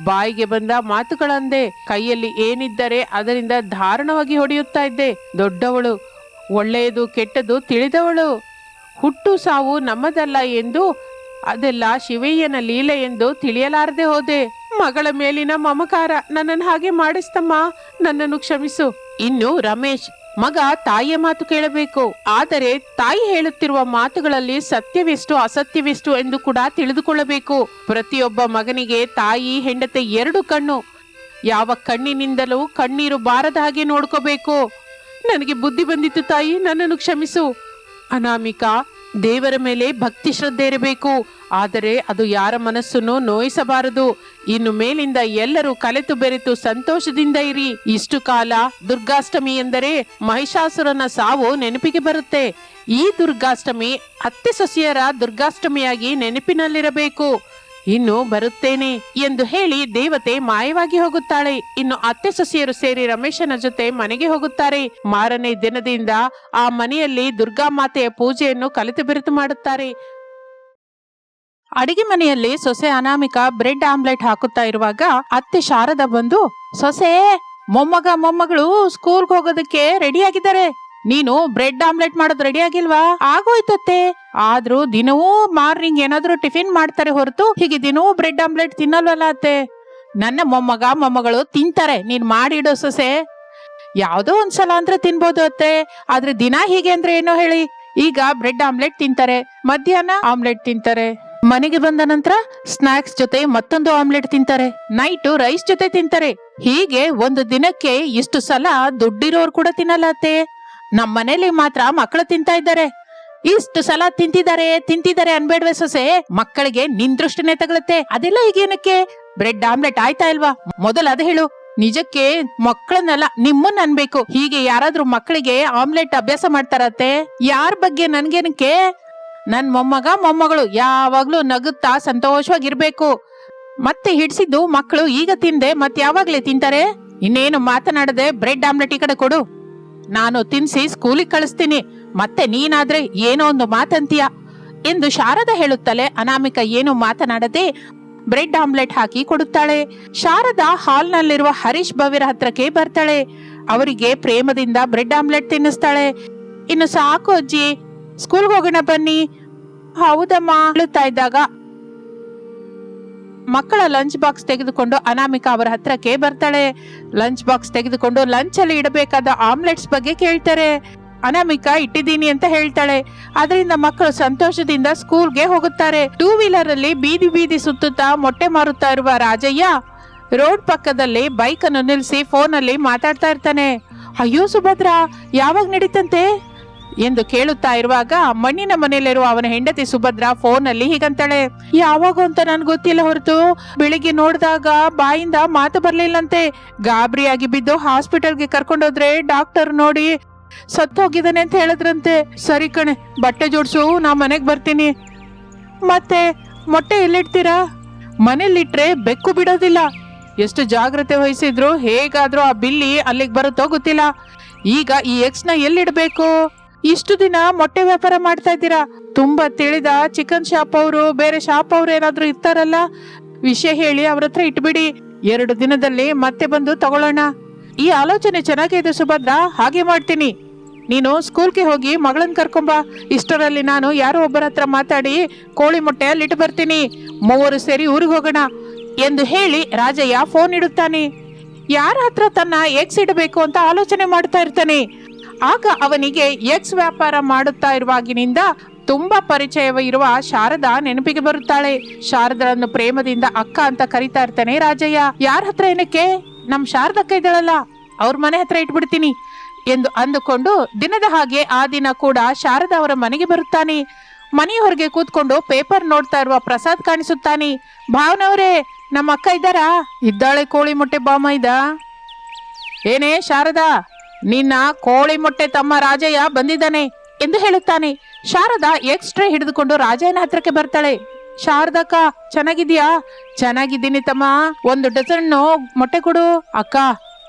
ಬಾಯಿಗೆ ಬಂದ ಮಾತುಗಳಂದೆ ಕೈಯಲ್ಲಿ ಏನಿದ್ದರೆ ಅದರಿಂದ ಧಾರಣವಾಗಿ ಹೊಡೆಯುತ್ತಾ ಇದ್ದೆ. ದೊಡ್ಡವಳು, ಒಳ್ಳೆಯದು ಕೆಟ್ಟದು ತಿಳಿದವಳು. ಹುಟ್ಟು ಸಾವು ನಮ್ಮದಲ್ಲ ಎಂದು ಅದೆಲ್ಲ ಶಿವಯ್ಯನ ಲೀಲೆ ಎಂದು ತಿಳಿಯಲಾರದೆ ಹೋದೆ. ಮಗಳ ಮೇಲಿನ ಮಮಕಾರ ನನ್ನನ್ನು ಹಾಗೆ ಮಾಡಿಸ್ತಮ್ಮ, ನನ್ನನ್ನು ಕ್ಷಮಿಸು. ಇನ್ನು ರಮೇಶ್ ಮಗ ತಾಯಿಯ ಮಾತು ಕೇಳಬೇಕು. ಆದರೆ ತಾಯಿ ಹೇಳುತ್ತಿರುವ ಮಾತುಗಳಲ್ಲಿ ಸತ್ಯವೆಷ್ಟು ಅಸತ್ಯವೆಷ್ಟು ಎಂದು ಕೂಡ ತಿಳಿದುಕೊಳ್ಳಬೇಕು. ಪ್ರತಿಯೊಬ್ಬ ಮಗನಿಗೆ ತಾಯಿ, ಹೆಂಡತಿ ಎರಡು ಕಣ್ಣು. ಯಾವ ಕಣ್ಣಿನಿಂದಲೂ ಕಣ್ಣೀರು ಬಾರದ ಹಾಗೆ ನೋಡ್ಕೋಬೇಕು. ನನಗೆ ಬುದ್ಧಿ ಬಂದಿತ್ತು ತಾಯಿ, ನನ್ನನ್ನು ಕ್ಷಮಿಸು. ಅನಾಮಿಕಾ ದೇವರ ಮೇಲೆ ಭಕ್ತಿ ಶ್ರದ್ಧೆ ಇರಬೇಕು. ಆದರೆ ಅದು ಯಾರ ಮನಸ್ಸನ್ನು ನೋಯಿಸಬಾರದು. ಇನ್ನು ಮೇಲಿಂದ ಎಲ್ಲರೂ ಕಲೆತು ಬೆರೆತು ಸಂತೋಷದಿಂದ ಇರಿ. ಇಷ್ಟು ಕಾಲ ದುರ್ಗಾಷ್ಟಮಿ ಎಂದರೆ ಮಹಿಷಾಸುರನ ಸಾವು ನೆನಪಿಗೆ ಬರುತ್ತೆ. ಈ ದುರ್ಗಾಷ್ಟಮಿ ಅತ್ತೆ ಸೊಸೆಯರ ದುರ್ಗಾಷ್ಟಮಿಯಾಗಿ ನೆನಪಿನಲ್ಲಿರಬೇಕು. ಇನ್ನು ಬರುತ್ತೇನೆ ಎಂದು ಹೇಳಿ ದೇವತೆ ಮಾಯವಾಗಿ ಹೋಗುತ್ತಾಳೆ. ಇನ್ನು ಅತ್ತೆ ಸೊಸೆಯರು ಸೇರಿ ರಮೇಶನ ಜೊತೆ ಮನೆಗೆ ಹೋಗುತ್ತಾರೆ. ಮಾರನೇ ದಿನದಿಂದ ಆ ಮನೆಯಲ್ಲಿ ದುರ್ಗಾ ಮಾತೆಯ ಪೂಜೆಯನ್ನು ಕಲಿತು ಬಿರುತು ಮಾಡುತ್ತಾರೆ. ಅಡಿಗೆ ಮನೆಯಲ್ಲಿ ಸೊಸೆ ಅನಾಮಿಕ ಬ್ರೆಡ್ ಆಮ್ಲೆಟ್ ಹಾಕುತ್ತಾ ಇರುವಾಗ ಅತ್ತೆ ಶಾರದ ಬಂದು, ಸೊಸೆ, ಮೊಮ್ಮಗ, ಮೊಮ್ಮಗಳು ಸ್ಕೂಲ್ಗೆ ಹೋಗೋದಕ್ಕೆ ರೆಡಿ ಆಗಿದ್ದಾರೆ. ನೀನು ಬ್ರೆಡ್ ಆಮ್ಲೆಟ್ ಮಾಡೋದು ರೆಡಿ ಆಗಿಲ್ವಾ? ಆಗೋಯ್ತತ್ತೆ. ಆದ್ರೂ ದಿನವೂ ಮಾರ್ನಿಂಗ್ ಏನಾದ್ರೂ ಟಿಫಿನ್ ಮಾಡ್ತಾರೆ ಹೊರತು ಹೀಗೆ ದಿನವೂ ಬ್ರೆಡ್ ಆಮ್ಲೆಟ್ ತಿನ್ನಲ್ವಲ್ಲ ಅತ್ತೆ. ನನ್ನ ಮೊಮ್ಮಗ, ಮೊಮ್ಮಗಳು ತಿಂತಾರೆ. ನೀನ್ ಮಾಡಿಡೋ ಸೊಸೆ. ಯಾವ್ದೋ ಒಂದ್ಸಲ ಅಂದ್ರೆ ತಿನ್ಬೋದು ಅತ್ತೆ. ಆದ್ರೆ ದಿನ ಹೀಗೆ ಅಂದ್ರೆ ಏನೋ ಹೇಳಿ. ಈಗ ಬ್ರೆಡ್ ಆಮ್ಲೆಟ್ ತಿಂತಾರೆ. ಮಧ್ಯಾಹ್ನ ಆಮ್ಲೆಟ್ ತಿಂತಾರೆ. ಮನೆಗೆ ಬಂದ ನಂತರ ಸ್ನಾಕ್ಸ್ ಜೊತೆ ಮತ್ತೊಂದು ಆಮ್ಲೆಟ್ ತಿಂತಾರೆ. ನೈಟ್ ರೈಸ್ ಜೊತೆ ತಿಂತಾರೆ. ಹೀಗೆ ಒಂದು ದಿನಕ್ಕೆ ಇಷ್ಟು ಸಲ ದುಡ್ಡಿರೋರು ಕೂಡ ತಿನ್ನಲ್ಲ ನಮ್ಮ ಮನೇಲಿ ಮಾತ್ರ ಮಕ್ಕಳು ತಿಂತಾ ಇದ್ದಾರೆ. ಇಷ್ಟು ಸಲ ತಿಂತಿದ್ದಾರೆ ತಿಂತಿದ್ದಾರೆ ಅನ್ಬೇಡ್ವೆ ಸೊಸೆ. ಮಕ್ಕಳಿಗೆ ನಿನ್ ದೃಷ್ಟಿನೇ ತಗಲುತ್ತೆ. ಅದೆಲ್ಲ ಈಗೇನಕ್ಕೆ ಬ್ರೆಡ್ ಆಮ್ಲೆಟ್ ಆಯ್ತಾ ಇಲ್ವಾ? ಮೊದಲು ಅದ ಹೇಳು. ನಿಜಕ್ಕೆ ಮಕ್ಕಳನ್ನೆಲ್ಲ ನಿಮ್ಮನ್ನ ಅನ್ಬೇಕು. ಹೀಗೆ ಯಾರಾದ್ರೂ ಮಕ್ಕಳಿಗೆ ಆಮ್ಲೆಟ್ ಅಭ್ಯಾಸ ಮಾಡ್ತಾರತ್ತೆ? ಯಾರ ಬಗ್ಗೆ ನನ್ಗೇನಕ್ಕೆ? ನನ್ ಮೊಮ್ಮಗ, ಮೊಮ್ಮಗಳು ಯಾವಾಗ್ಲೂ ನಗುತ್ತಾ ಸಂತೋಷವಾಗಿರ್ಬೇಕು. ಮತ್ತೆ ಹಿಡ್ಸಿದ್ದು ಮಕ್ಕಳು ಈಗ ತಿಂದೆ, ಮತ್ ಯಾವಾಗ್ಲೇ ತಿಂತಾರೆ? ಇನ್ನೇನು ಮಾತನಾಡದೆ ಬ್ರೆಡ್ ಆಮ್ಲೆಟ್ ಈ ಕಡೆ ಕೊಡು. ನಾನು ತಿನ್ಸಿ ಸ್ಕೂಲಿಗೆ ಕಳಿಸ್ತೀನಿ. ಮತ್ತೆ ನೀನಾದ್ರೆ ಏನೋ ಒಂದು ಮಾತಂತೀಯ? ಎಂದು ಶಾರದ ಹೇಳುತ್ತಲೇ ಅನಾಮಿಕ ಏನು ಮಾತನಾಡದೆ ಬ್ರೆಡ್ ಆಮ್ಲೆಟ್ ಹಾಕಿ ಕೊಡುತ್ತಾಳೆ. ಶಾರದಾ ಹಾಲ್ನಲ್ಲಿರುವ ಹರೀಶ್ ಭವ್ಯರ ಹತ್ರಕ್ಕೆ ಬರ್ತಾಳೆ. ಅವರಿಗೆ ಪ್ರೇಮದಿಂದ ಬ್ರೆಡ್ ಆಮ್ಲೆಟ್ ತಿನ್ನಿಸ್ತಾಳೆ. ಇನ್ನು ಸಾಕು ಅಜ್ಜಿ, ಸ್ಕೂಲ್ಗೆ ಹೋಗೋಣ ಬನ್ನಿ. ಹೌದಮ್ಮ ಹೇಳುತ್ತಾ ಇದ್ದಾಗ ಮಕ್ಕಳ ಲಂಚ್ ಬಾಕ್ಸ್ ತೆಗೆದುಕೊಂಡು ಅನಾಮಿಕ ಅವರ ಹತ್ರಕ್ಕೆ ಬರ್ತಾಳೆ. ಲಂಚ್ ಬಾಕ್ಸ್ ತೆಗೆದುಕೊಂಡು ಲಂಚ್ ಅಲ್ಲಿ ಇಡಬೇಕಾದ ಆಮ್ಲೆಟ್ಸ್ ಬಗ್ಗೆ ಕೇಳ್ತಾರೆ. ಅನಾಮಿಕ ಇಟ್ಟಿದ್ದೀನಿ ಅಂತ ಹೇಳ್ತಾಳೆ. ಅದರಿಂದ ಮಕ್ಕಳು ಸಂತೋಷದಿಂದ ಸ್ಕೂಲ್ಗೆ ಹೋಗುತ್ತಾರೆ. ಟೂ ವೀಲರ್ ಅಲ್ಲಿ ಬೀದಿ ಬೀದಿ ಸುತ್ತುತ್ತಾ ಮೊಟ್ಟೆ ಮಾರುತ್ತಾ ಇರುವ ರಾಜಯ್ಯ ರೋಡ್ ಪಕ್ಕದಲ್ಲಿ ಬೈಕ್ ಅನ್ನು ನಿಲ್ಲಿಸಿ ಫೋನ್ ಅಲ್ಲಿ ಮಾತಾಡ್ತಾ ಇರ್ತಾನೆ. ಅಯ್ಯೋ ಸುಭದ್ರ, ಯಾವಾಗ ನಡೀತಂತೆ? ಎಂದು ಕೇಳುತ್ತಾ ಇರುವಾಗ ಮಣ್ಣಿನ ಮನೆಯಲ್ಲಿರುವ ಅವನ ಹೆಂಡತಿ ಸುಭದ್ರ ಫೋನ್ ಅಲ್ಲಿ ಹೀಗಂತಾಳೆ. ಯಾವಾಗ ಅಂತ ನನ್ ಗೊತ್ತಿಲ್ಲ ಹೊರತು. ಬೆಳಿಗ್ಗೆ ನೋಡಿದಾಗ ಬಾಯಿಂದ ಮಾತು ಬರ್ಲಿಲ್ಲಂತೆ. ಗಾಬರಿಯಾಗಿ ಬಿದ್ದು ಹಾಸ್ಪಿಟಲ್ಗೆ ಕರ್ಕೊಂಡೋದ್ರೆ ಡಾಕ್ಟರ್ ನೋಡಿ ಸತ್ತೋಗಿದ್ದಾನೆ ಅಂತ ಹೇಳಿದ್ರಂತೆ. ಸರಿ ಕಣೆ, ಬಟ್ಟೆ ಜೋಡಿಸು, ನಾ ಮನೆಗೆ ಬರ್ತೀನಿ. ಮತ್ತೆ ಮೊಟ್ಟೆ ಎಲ್ಲಿಡ್ತೀರಾ? ಮನೇಲಿಟ್ರೆ ಬೆಕ್ಕು ಬಿಡೋದಿಲ್ಲ. ಎಷ್ಟು ಜಾಗ್ರತೆ ವಹಿಸಿದ್ರು ಹೇಗಾದ್ರೂ ಆ ಬಿಲ್ಲಿ ಅಲ್ಲಿಗೆ ಬರುತ್ತೋ ಗೊತ್ತಿಲ್ಲ. ಈಗ ಈ ಎಕ್ಸ್ನ ಎಲ್ಲಿಡ್ಬೇಕು? ಇಷ್ಟು ದಿನ ಮೊಟ್ಟೆ ವ್ಯಾಪಾರ ಮಾಡ್ತಾ ಇದ್ದೀರಾ? ತುಂಬಾ ತಿಳಿದ ಚಿಕನ್ ಶಾಪ್ ಅವರು, ಬೇರೆ ಶಾಪ್ ಅವ್ರು ಏನಾದ್ರೂ ಇರ್ತಾರಲ್ಲ? ವಿಷಯ ಹೇಳಿ ಅವ್ರ ಹತ್ರ ಇಟ್ಬಿಡಿ. ಎರಡು ದಿನದಲ್ಲಿ ಮತ್ತೆ ಬಂದು ತಗೊಳ್ಳೋಣ. ಈ ಆಲೋಚನೆ ಚೆನ್ನಾಗಿದೆ ಸುಭದ್ರ, ಹಾಗೆ ಮಾಡ್ತೀನಿ. ನೀನು ಸ್ಕೂಲ್ಗೆ ಹೋಗಿ ಮಗಳನ್ನ ಕರ್ಕೊಂಬಾ. ಇಷ್ಟರಲ್ಲಿ ನಾನು ಯಾರೋ ಒಬ್ಬರ ಹತ್ರ ಮಾತಾಡಿ ಕೋಳಿ ಮೊಟ್ಟೆ ಅಲ್ಲಿಟ್ಟು ಬರ್ತೀನಿ. ಮೂವರು ಸೇರಿ ಊರಿಗೆ ಹೋಗೋಣ ಎಂದು ಹೇಳಿ ರಾಜಯ್ಯ ಫೋನ್ ಇಡುತ್ತಾನೆ. ಯಾರ ಹತ್ರ ತನ್ನ ಎಕ್ಸ್ ಇಡಬೇಕು ಅಂತ ಆಲೋಚನೆ ಮಾಡ್ತಾ ಇರ್ತಾನೆ. ಆಗ ಅವನಿಗೆ ಎಕ್ಸ್ ವ್ಯಾಪಾರ ಮಾಡುತ್ತಾ ಇರುವಾಗಿನಿಂದ ತುಂಬಾ ಪರಿಚಯವಿರುವ ಶಾರದಾ ನೆನಪಿಗೆ ಬರುತ್ತಾಳೆ. ಶಾರದಳನ್ನು ಪ್ರೇಮದಿಂದ ಅಕ್ಕ ಅಂತ ಕರಿತಾ ಇರ್ತಾನೆ ರಾಜಯ್ಯ. ಯಾರ ಹತ್ರ ಏನಕ್ಕೆ? ನಮ್ ಶಾರದಕ್ಕ ಇದ್ದಾಳಲ್ಲ, ಅವ್ರ ಮನೆ ಹತ್ರ ಇಟ್ಬಿಡ್ತೀನಿ ಎಂದು ಅಂದುಕೊಂಡು ದಿನದ ಹಾಗೆ ಆ ದಿನ ಕೂಡ ಶಾರದಾ ಅವರ ಮನೆಗೆ ಬರುತ್ತಾನೆ. ಮನೆಯ ಹೊರಗೆ ಕೂತ್ಕೊಂಡು ಪೇಪರ್ ನೋಡ್ತಾ ಇರುವ ಪ್ರಸಾದ್ ಕಾಣಿಸುತ್ತಾನೆ. ಭಾವನವರೇ, ನಮ್ಮ ಅಕ್ಕ ಇದ್ದಾರಾ? ಇದ್ದಾಳೆ ಕೋಳಿ ಮೊಟ್ಟೆ ಬಾಮ ಇದ. ಏನೇ ಶಾರದಾ, ನಿನ್ನ ಕೋಳಿ ಮೊಟ್ಟೆ ತಮ್ಮ ರಾಜಯ್ಯ ಬಂದಿದ್ದಾನೆ ಎಂದು ಹೇಳುತ್ತಾನೆ. ಶಾರದಾ ಎಕ್ಸ್ಟ್ರಾ ಹಿಡಿದುಕೊಂಡು ರಾಜಯ್ಯನ ಹತ್ರಕ್ಕೆ ಬರ್ತಾಳೆ. ಶಾರದಕ್ಕ ಚೆನ್ನಾಗಿದ್ಯಾ? ಚೆನ್ನಾಗಿದ್ದೀನಿ ತಮ್ಮ. ಒಂದು ಡಜನ್ ಮೊಟ್ಟೆ ಕೊಡು. ಅಕ್ಕ,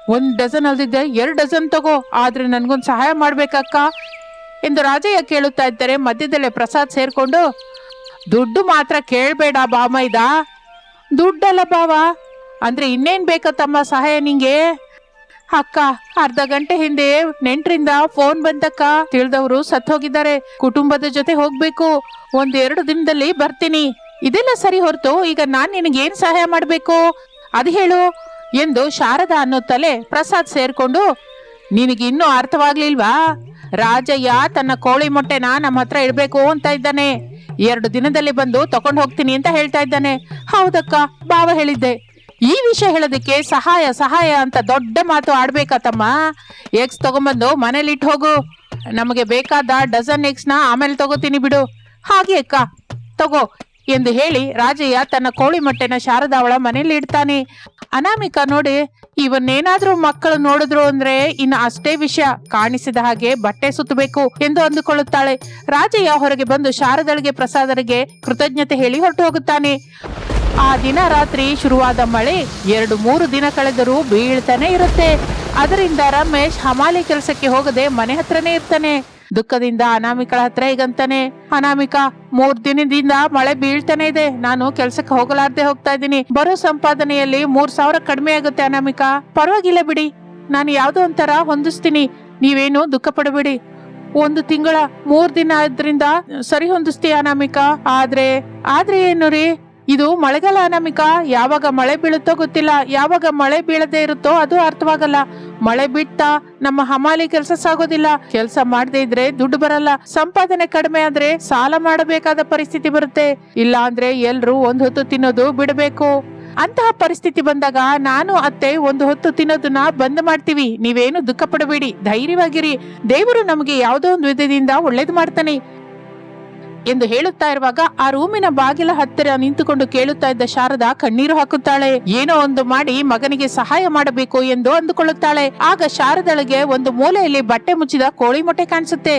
ಒಂದು ಡಜನ್ ಅಲ್ದಿದ್ದೆ ಎರಡು ಡಜನ್ ತಗೋ. ಆದ್ರೆ ನನ್ಗೊಂದು ಸಹಾಯ ಮಾಡ್ಬೇಕಕ್ಕ ಎಂದು ರಾಜಯ್ಯ ಕೇಳುತ್ತಾ ಇದ್ದಾರೆ ಮಧ್ಯದಲ್ಲೇ ಪ್ರಸಾದ್ ಸೇರ್ಕೊಂಡು, ದುಡ್ಡು ಮಾತ್ರ ಕೇಳ್ಬೇಡ ಬಾಮೈದ. ದುಡ್ಡಲ್ಲ ಬಾವ. ಅಂದ್ರೆ ಇನ್ನೇನ್ ಬೇಕ ತಮ್ಮ ಸಹಾಯ ನಿಂಗೆ? ಅಕ್ಕ, ಅರ್ಧ ಗಂಟೆ ಹಿಂದೆ ನೆಂಟ್ರಿಂದ ಫೋನ್ ಬಂದಕ್ಕ ತಿಳಿದವರು ಸತ್ತೋಗಿದ್ದಾರೆ. ಕುಟುಂಬದ ಜೊತೆ ಹೋಗ್ಬೇಕು. ಒಂದೆರಡು ದಿನದಲ್ಲಿ ಬರ್ತೀನಿ. ಇದೆಲ್ಲ ಸರಿ ಹೊರತು ಈಗ ನಾನ್ ನಿನಗೆ ಏನ್ ಸಹಾಯ ಮಾಡ್ಬೇಕು? ಅದು ಹೇಳು ಎಂದು ಶಾರದಾ ತಲೆ ಪ್ರಸಾದ್ ಸೇರ್ಕೊಂಡು ನಿನಗಿನ್ನೂ ಅರ್ಥವಾಗ್ಲಿಲ್ವಾ? ರಾಜಯ್ಯ ತನ್ನ ಕೋಳಿ ಮೊಟ್ಟೆನ ನಮ್ಮ ಹತ್ರ ಇಡಬೇಕು ಅಂತ ಇದ್ದಾನೆ. ಎರಡು ದಿನದಲ್ಲಿ ಬಂದು ತಗೊಂಡು ಹೋಗ್ತೀನಿ ಅಂತ ಹೇಳ್ತಾ ಇದ್ದಾನೆ. ಹೌದಕ್ಕ ಬಾವ ಹೇಳಿದ್ದೆ. ಈ ವಿಷಯ ಹೇಳೋದಕ್ಕೆ ಸಹಾಯ ಸಹಾಯ ಅಂತ ದೊಡ್ಡ ಮಾತು ಆಡ್ಬೇಕಾ ತಮ್ಮ ಎಗ್ಸ್ ತಗೊಂಬಂದು ಮನೇಲಿ ಇಟ್ಟು ಹೋಗು. ನಮಗೆ ಬೇಕಾದ ಡಜನ್ ಎಗ್ಸ್ನ ಆಮೇಲೆ ತಗೋತೀನಿ ಬಿಡು. ಹಾಗೆ ಅಕ್ಕ, ತಗೋ ಎಂದು ಹೇಳಿ ರಾಜಯ್ಯ ತನ್ನ ಕೋಳಿ ಮೊಟ್ಟೆನ ಶಾರದಾವಳ ಮನೇಲಿ ಇಡ್ತಾನೆ. ಅನಾಮಿಕಾ ನೋಡಿ ಇವನ್ನೇನಾದ್ರೂ ಮಕ್ಕಳು ನೋಡಿದ್ರು ಅಂದ್ರೆ ಇನ್ನು ಅಷ್ಟೇ ವಿಷಯ. ಕಾಣಿಸಿದ ಹಾಗೆ ಬಟ್ಟೆ ಸುತ್ತಬೇಕು ಎಂದು ಅಂದುಕೊಳ್ಳುತ್ತಾಳೆ. ರಾಜಯ್ಯ ಹೊರಗೆ ಬಂದು ಶಾರದಳಿಗೆ ಪ್ರಸಾದರಿಗೆ ಕೃತಜ್ಞತೆ ಹೇಳಿ ಹೊರಟು ಹೋಗುತ್ತಾನೆ. ಆ ದಿನ ರಾತ್ರಿ ಶುರುವಾದ ಮಳೆ ಎರಡು ಮೂರು ದಿನ ಕಳೆದರೂ ಬೀಳ್ತಾನೆ ಇರುತ್ತೆ. ಅದರಿಂದ ರಮೇಶ್ ಹಮಾಲಿ ಕೆಲಸಕ್ಕೆ ಹೋಗದೆ ಮನೆ ಹತ್ರನೇ ಇರ್ತಾನೆ. ದುಃಖದಿಂದ ಅನಾಮಿಕಳ ಹತ್ರ ಈಗಂತಾನೆ. ಅನಾಮಿಕಾ, ಮೂರ್ ದಿನದಿಂದ ಮಳೆ ಬೀಳ್ತಾನೆ ಇದೆ. ನಾನು ಕೆಲ್ಸಕ್ಕೆ ಹೋಗಲಾರ್ದೆ ಹೋಗ್ತಾ ಇದ್ದೀನಿ. ಬರೋ ಸಂಪಾದನೆಯಲ್ಲಿ ಮೂರ್ ಸಾವಿರ ಕಡಿಮೆ ಆಗುತ್ತೆ ಅನಾಮಿಕಾ. ಪರವಾಗಿಲ್ಲ ಬಿಡಿ. ನಾನು ಯಾವ್ದೋ ಒಂಥರ ಹೊಂದಿಸ್ತೀನಿ. ನೀವೇನು ದುಃಖ ಪಡಬೇಡಿ ಒಂದು ತಿಂಗಳ, ಮೂರ್ ದಿನ ಆದ್ರಿಂದ ಸರಿ ಹೊಂದಿಸ್ತೀಯ ಅನಾಮಿಕಾ. ಆದ್ರೆ ಆದ್ರೆ ಏನು ರೀ? ಇದು ಮಳೆಗಾಲ ಅನಾಮಿಕ. ಯಾವಾಗ ಮಳೆ ಬೀಳುತ್ತೋ ಗೊತ್ತಿಲ್ಲ. ಯಾವಾಗ ಮಳೆ ಬೀಳದೇ ಇರುತ್ತೋ ಅದು ಅರ್ಥವಾಗಲ್ಲ. ಮಳೆ ಬಿಟ್ಟ ನಮ್ಮ ಹಮಾಲಿ ಕೆಲಸ ಸಾಗೋದಿಲ್ಲ. ಕೆಲಸ ಮಾಡದೇ ಇದ್ರೆ ದುಡ್ಡು ಬರಲ್ಲ. ಸಂಪಾದನೆ ಕಡಿಮೆ ಆದ್ರೆ ಸಾಲ ಮಾಡಬೇಕಾದ ಪರಿಸ್ಥಿತಿ ಬರುತ್ತೆ. ಇಲ್ಲ ಅಂದ್ರೆ ಎಲ್ರು ಒಂದ್ ಹೊತ್ತು ತಿನ್ನೋದು ಬಿಡಬೇಕು. ಅಂತಹ ಪರಿಸ್ಥಿತಿ ಬಂದಾಗ ನಾನು, ಅತ್ತೆ ಒಂದು ಹೊತ್ತು ತಿನ್ನೋದನ್ನ ಬಂದ್ ಮಾಡ್ತೀವಿ. ನೀವೇನು ದುಃಖ ಪಡಬೇಡಿ. ಧೈರ್ಯವಾಗಿರಿ. ದೇವರು ನಮಗೆ ಯಾವುದೋ ಒಂದು ವಿಧದಿಂದ ಒಳ್ಳೇದು ಮಾಡ್ತಾನೆ. ಎಂದು ಹೇಳುತ್ತಾ ಇರುವಾಗ ಆ ರೂಮಿನ ಬಾಗಿಲ ಹತ್ತಿರ ನಿಂತುಕೊಂಡು ಕೇಳುತ್ತಾ ಇದ್ದ ಶಾರದಾ ಕಣ್ಣೀರು ಹಾಕುತ್ತಾಳೆ. ಏನೋ ಒಂದು ಮಾಡಿ ಮಗನಿಗೆ ಸಹಾಯ ಮಾಡಬೇಕು ಎಂದು ಅಂದುಕೊಳ್ಳುತ್ತಾಳೆ. ಆಗ ಶಾರದಳಿಗೆ ಒಂದು ಮೂಲೆಯಲ್ಲಿ ಬಟ್ಟೆ ಮುಚ್ಚಿದ ಕೋಳಿ ಮೊಟ್ಟೆ ಕಾಣಿಸುತ್ತೆ.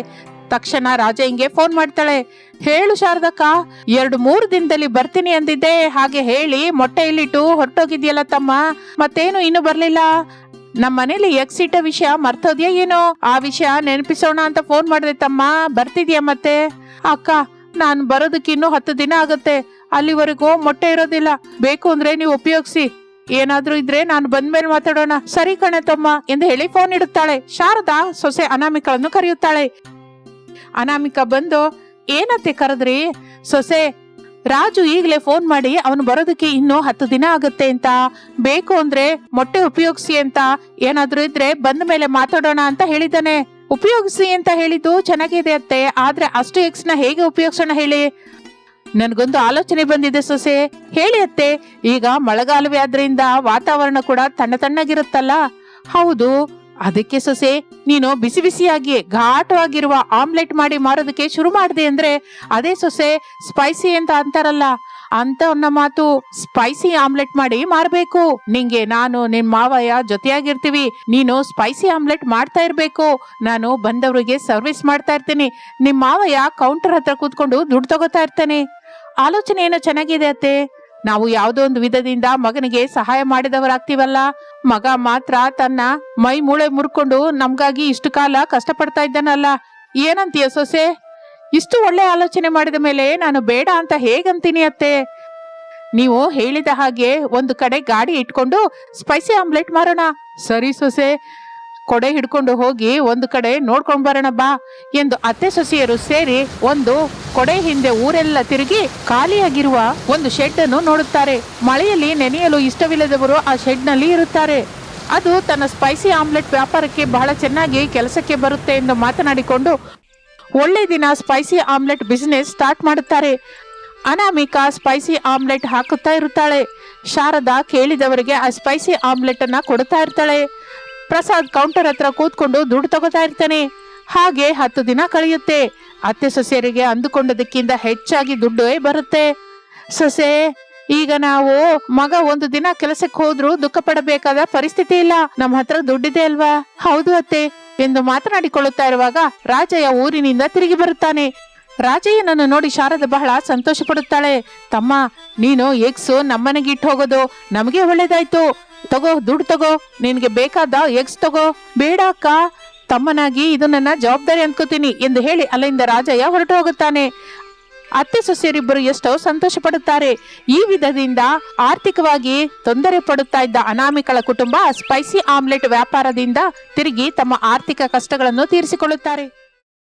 ತಕ್ಷಣ ರಾಜಯ್ಯಂಗೆ ಫೋನ್ ಮಾಡ್ತಾಳೆ. ಹೇಳು ಶಾರದಕ್ಕ, ಎರಡು ಮೂರು ದಿನದಲ್ಲಿ ಬರ್ತೀನಿ ಅಂದಿದ್ದೆ. ಹಾಗೆ ಹೇಳಿ ಮೊಟ್ಟೆ ಇಲ್ಲಿಟ್ಟು ಹೊರಟೋಗಿದ್ಯಲ್ಲ ತಮ್ಮ, ಮತ್ತೇನು ಇನ್ನು ಬರ್ಲಿಲ್ಲ? ನಮ್ಮ ಮನೇಲಿ ಎಕ್ಸಿಟ್ಟ ವಿಷಯ ಮರ್ತೋದ್ಯಾ ಏನೋ? ಆ ವಿಷಯ ನೆನಪಿಸೋಣ ಅಂತ ಫೋನ್ ಮಾಡಿದೆ ತಮ್ಮ. ಬರ್ತಿದ್ಯಾ ಮತ್ತೆ? ಅಕ್ಕ ನಾನ್ ಬರೋದಕ್ಕೆ ಇನ್ನೂ ಹತ್ತು ದಿನ ಆಗುತ್ತೆ. ಅಲ್ಲಿವರೆಗೂ ಮೊಟ್ಟೆ ಇರೋದಿಲ್ಲ. ಬೇಕು ಅಂದ್ರೆ ನೀವು ಉಪಯೋಗಿಸಿ. ಏನಾದ್ರೂ ಇದ್ರೆ ನಾನು ಬಂದ್ಮೇಲೆ ಮಾತಾಡೋಣ. ಸರಿ ಕಣೆ ತಮ್ಮ ಎಂದು ಹೇಳಿ ಫೋನ್ ಇಡುತ್ತಾಳೆ. ಶಾರದಾ ಸೊಸೆ ಅನಾಮಿಕಳನ್ನು ಕರೆಯುತ್ತಾಳೆ. ಅನಾಮಿಕ ಬಂದು, ಏನತ್ತೆ ಕರೆದ್ರಿ? ಸೊಸೆ, ರಾಜು ಈಗಲೇ ಫೋನ್ ಮಾಡಿ ಅವನು ಬರೋದಕ್ಕೆ ಇನ್ನೂ ಹತ್ತು ದಿನ ಆಗುತ್ತೆ ಅಂತ. ಬೇಕು ಅಂದ್ರೆ ಮೊಟ್ಟೆ ಉಪಯೋಗಿಸಿ ಅಂತ. ಏನಾದ್ರೂ ಇದ್ರೆ ಬಂದ ಮೇಲೆ ಮಾತಾಡೋಣ ಅಂತ ಹೇಳಿದ್ದಾನೆ. ಉಪಯೋಗಿಸಿ ಅಂತ ಹೇಳಿದ್ದು ಚೆನ್ನಾಗಿದೆ ಅತ್ತೆ. ಆದ್ರೆ ಅಷ್ಟು ಎಕ್ಸ್ನ ಹೇಗೆ ಉಪಯೋಗಿಸೋಣ ಹೇಳಿ? ನನ್ಗೊಂದು ಆಲೋಚನೆ ಬಂದಿದೆ ಸೊಸೆ. ಹೇಳಿ ಅತ್ತೆ, ಈಗ ಮಳೆಗಾಲವೇ ಆದ್ರಿಂದ ವಾತಾವರಣ ಕೂಡ ತಣ್ಣ ತಣ್ಣಗಿರುತ್ತಲ್ಲ? ಹೌದು. ಅದಕ್ಕೆ ಸೊಸೆ, ನೀನು ಬಿಸಿ ಬಿಸಿಯಾಗಿ ಘಾಟವಾಗಿರುವ ಆಮ್ಲೆಟ್ ಮಾಡಿ ಮಾರೋದಕ್ಕೆ ಶುರು ಮಾಡಿದೆ ಅಂದ್ರೆ, ಅದೇ ಸೊಸೆ, ಸ್ಪೈಸಿ ಅಂತ ಅಂತಾರಲ್ಲ. ಅಂತ ಅನ್ನೋ ಮಾತು ಸ್ಪೈಸಿ ಆಮ್ಲೆಟ್ ಮಾಡಿ ಮಾರ್ಬೇಕು. ನಿಂಗೆ ನಾನು ನಿಮ್ ಮಾವಯ್ಯ ಜೊತೆಯಾಗಿರ್ತೀವಿ. ನೀನು ಸ್ಪೈಸಿ ಆಮ್ಲೆಟ್ ಮಾಡ್ತಾ ಇರ್ಬೇಕು. ನಾನು ಬಂದವರಿಗೆ ಸರ್ವಿಸ್ ಮಾಡ್ತಾ ಇರ್ತೀನಿ. ನಿಮ್ ಮಾವಯ್ಯ ಕೌಂಟರ್ ಹತ್ರ ಕೂತ್ಕೊಂಡು ದುಡ್ಡು ತಗೋತಾ ಇರ್ತಾನೆ. ಆಲೋಚನೆ ಏನೋ ಚೆನ್ನಾಗಿದೆ ಅತ್ತೆ. ನಾವು ಯಾವುದೋ ಒಂದು ವಿಧದಿಂದ ಮಗನಿಗೆ ಸಹಾಯ ಮಾಡಿದವರಾಗ್ತೀವಲ್ಲ? ಮಗ ಮಾತ್ರ ತನ್ನ ಮೈ ಮೂಳೆ ಮುರ್ಕೊಂಡು ನಮ್ಗಾಗಿ ಇಷ್ಟು ಕಾಲ ಕಷ್ಟಪಡ್ತಾ ಇದ್ದಾನಲ್ಲ. ಏನಂತೀಯ ಸೊಸೆ? ಇಷ್ಟು ಒಳ್ಳೆ ಆಲೋಚನೆ ಮಾಡಿದ ಮೇಲೆ ನಾನು ಬೇಡ ಅಂತ ಹೇಗಂತೀನಿ ಅತ್ತೆ? ನೀವು ಹೇಳಿದ ಹಾಗೆ ಒಂದು ಕಡೆ ಗಾಡಿ ಇಟ್ಕೊಂಡು ಸ್ಪೈಸಿ ಆಮ್ಲೆಟ್ ಮಾರೋಣ. ಸರಿ ಸೊಸೆ, ಕೊಡೆ ಹಿಡ್ಕೊಂಡು ಹೋಗಿ ಒಂದು ಕಡೆ ನೋಡ್ಕೊಂಡು ಬರೋಣ ಬಾ ಎಂದು ಅತ್ತೆ ಸೊಸೆಯರು ಸೇರಿ ಒಂದು ಕೊಡೆ ಹಿಂದೆ ಊರೆಲ್ಲ ತಿರುಗಿ ಖಾಲಿಯಾಗಿರುವ ಒಂದು ಶೆಡ್ ಅನ್ನು ನೋಡುತ್ತಾರೆ. ಮಳೆಯಲ್ಲಿ ನೆನೆಯಲು ಇಷ್ಟವಿಲ್ಲದವರು ಆ ಶೆಡ್ನಲ್ಲಿ ಇರುತ್ತಾರೆ. ಅದು ತನ್ನ ಸ್ಪೈಸಿ ಆಮ್ಲೆಟ್ ವ್ಯಾಪಾರಕ್ಕೆ ಬಹಳ ಚೆನ್ನಾಗಿ ಕೆಲಸಕ್ಕೆ ಬರುತ್ತೆ ಎಂದು ಮಾತನಾಡಿಕೊಂಡು ಒಳ್ಳೆ ದಿನ ಸ್ಪೈಸಿ ಆಮ್ಲೆಟ್ ಬಿಸ್ನೆಸ್ ಸ್ಟಾರ್ಟ್ ಮಾಡುತ್ತಾರೆ. ಅನಾಮಿಕಾ ಸ್ಪೈಸಿ ಆಮ್ಲೆಟ್ ಹಾಕುತ್ತಾ ಇರುತ್ತಾಳೆ. ಶಾರದಾ ಕೇಳಿದವರಿಗೆ ಆ ಸ್ಪೈಸಿ ಆಮ್ಲೆಟ್ ಅನ್ನ ಕೊಡುತ್ತಾ ಇರ್ತಾಳೆ. ಪ್ರಸಾದ್ ಕೌಂಟರ್ ಹತ್ರ ಕೂತ್ಕೊಂಡು ದುಡ್ಡು ತಗೋತಾ ಇರ್ತಾನೆ. ಹಾಗೆ ಹತ್ತು ದಿನ ಕಳೆಯುತ್ತೆ. ಅತ್ತೆ ಸೊಸೆಯರಿಗೆ ಅಂದುಕೊಂಡದಕ್ಕಿಂತ ಹೆಚ್ಚಾಗಿ ದುಡ್ಡು ಬರುತ್ತೆ. ಸೊಸೆ, ಈಗ ನಾವು ಮಗ ಒಂದು ದಿನ ಕೆಲಸಕ್ಕೆ ಹೋದ್ರು ದುಃಖ ಪಡಬೇಕಾದ ಪರಿಸ್ಥಿತಿ ಇಲ್ಲ. ನಮ್ಮ ಹತ್ರ ದುಡ್ಡಿದೆ ಅಲ್ವಾ? ಹೌದು ಅತ್ತೆ. ಎಂದು ಮಾತನಾಡಿಕೊಳ್ಳುತ್ತಾ ಇರುವಾಗ ರಾಜಯ್ಯ ಊರಿನಿಂದ ತಿರುಗಿ ಬರುತ್ತಾನೆ. ರಾಜಯ್ಯನನ್ನು ನೋಡಿ ಶಾರದ ಬಹಳ ಸಂತೋಷ ಪಡುತ್ತಾಳೆ ತಮ್ಮ, ನೀನು ಎಗ್ಸು ನಮ್ಮನೆಗೆ ಇಟ್ಟು ಹೋಗೋದು ನಮಗೆ ಒಳ್ಳೇದಾಯ್ತು. ತಗೋ, ದುಡ್ಡು ತಗೋ, ನಿನಗೆ ಬೇಕಾದ ಎಗ್ಸ್ ತಗೋ. ಬೇಡ ಅಕ್ಕ, ತಮ್ಮನಾಗಿ ಇದು ನನ್ನ ಜವಾಬ್ದಾರಿ ಅನ್ಕೋತೀನಿ ಎಂದು ಹೇಳಿ ಅಲ್ಲಿಂದ ರಾಜಯ್ಯ ಹೊರಟು ಹೋಗುತ್ತಾನೆ. ಅತ್ತೆ ಸೊಸೆಯರಿಬ್ಬರು ಎಷ್ಟೋ ಸಂತೋಷ ಪಡುತ್ತಾರೆ ಈ ವಿಧದಿಂದ ಆರ್ಥಿಕವಾಗಿ ತೊಂದರೆ ಪಡುತ್ತಾ ಇದ್ದ ಅನಾಮಿಕಳ ಕುಟುಂಬ ಸ್ಪೈಸಿ ಆಮ್ಲೆಟ್ ವ್ಯಾಪಾರದಿಂದ ತಿರುಗಿ ತಮ್ಮ ಆರ್ಥಿಕ ಕಷ್ಟಗಳನ್ನು ತೀರಿಸಿಕೊಳ್ಳುತ್ತಾರೆ.